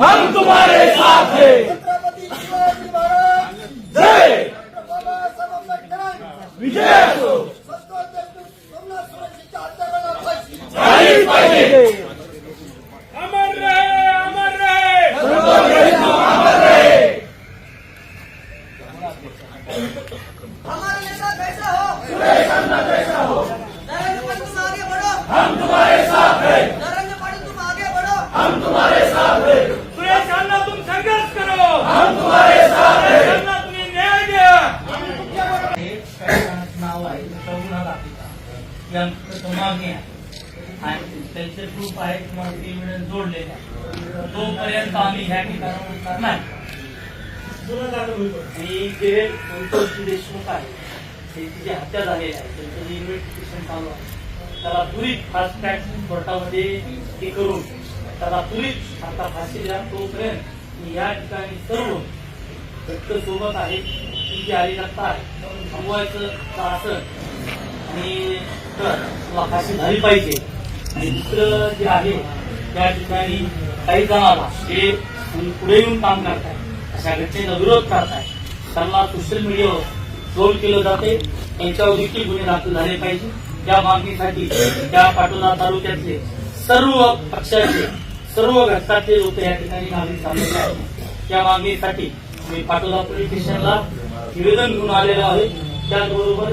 हम तुम्हारे साथ है। जय। विजय असो पाहिजे अमर रहे अमर रहे। अमर रहे हमारा नेता कैसा हो नरेंद्र मोदी तुम आगे बढ़ो हम तुम्हारे साथ है नरेंद्र मोदी तुम आगे बढ़ो हम तुम्हारे साथ है सुरेश अण्णा तुम संघर्ष करो हम तुम्हारे साथ है अण्णा तुम्ही न्याय द्या हे काही जणांचं नाव आहे त्याचा गुन्हा दाखल मागणी आहे आणि त्यांचे प्रूफ आहेत तुम्हाला ते मिळून जोडलेले तोपर्यंत आम्ही ह्या ठिकाणी उठणार नाही. आणि जे संतोषजी देशमुख आहे. त्यांची जी हत्या झालेली आहे. त्यांचं जे इन्व्हेस्टिगेशन चालू आहे त्याला त्वरित फास्ट ट्रॅक कोर्टामध्ये हे करून त्याला त्वरित आता फाशी द्या. तोपर्यंत मी या ठिकाणी सर्व व्यक्त सोबत आहे. ती जी आली आहे. थांबवायचं आसन तर तुला फाशी झाली पाहिजे. आणि दुसरं जे आहे त्या ठिकाणी काही जणाला ते पुढे येऊन काम करताय अशा घटनेला विरोध करताय त्यांना सोशल मीडियावर ट्रोल केलं जाते. त्यांच्यावर देखील गुन्हे दाखल झाले पाहिजे. त्या मागणीसाठी त्या पाटोदा तालुक्यातले सर्व पक्षाचे सर्व घटकातले लोक या ठिकाणी मागणी सापडले आहेत. त्या मागणीसाठी मी पाटोदा पोलीस स्टेशनला निवेदन घेऊन आलेलो आहे. त्याचबरोबर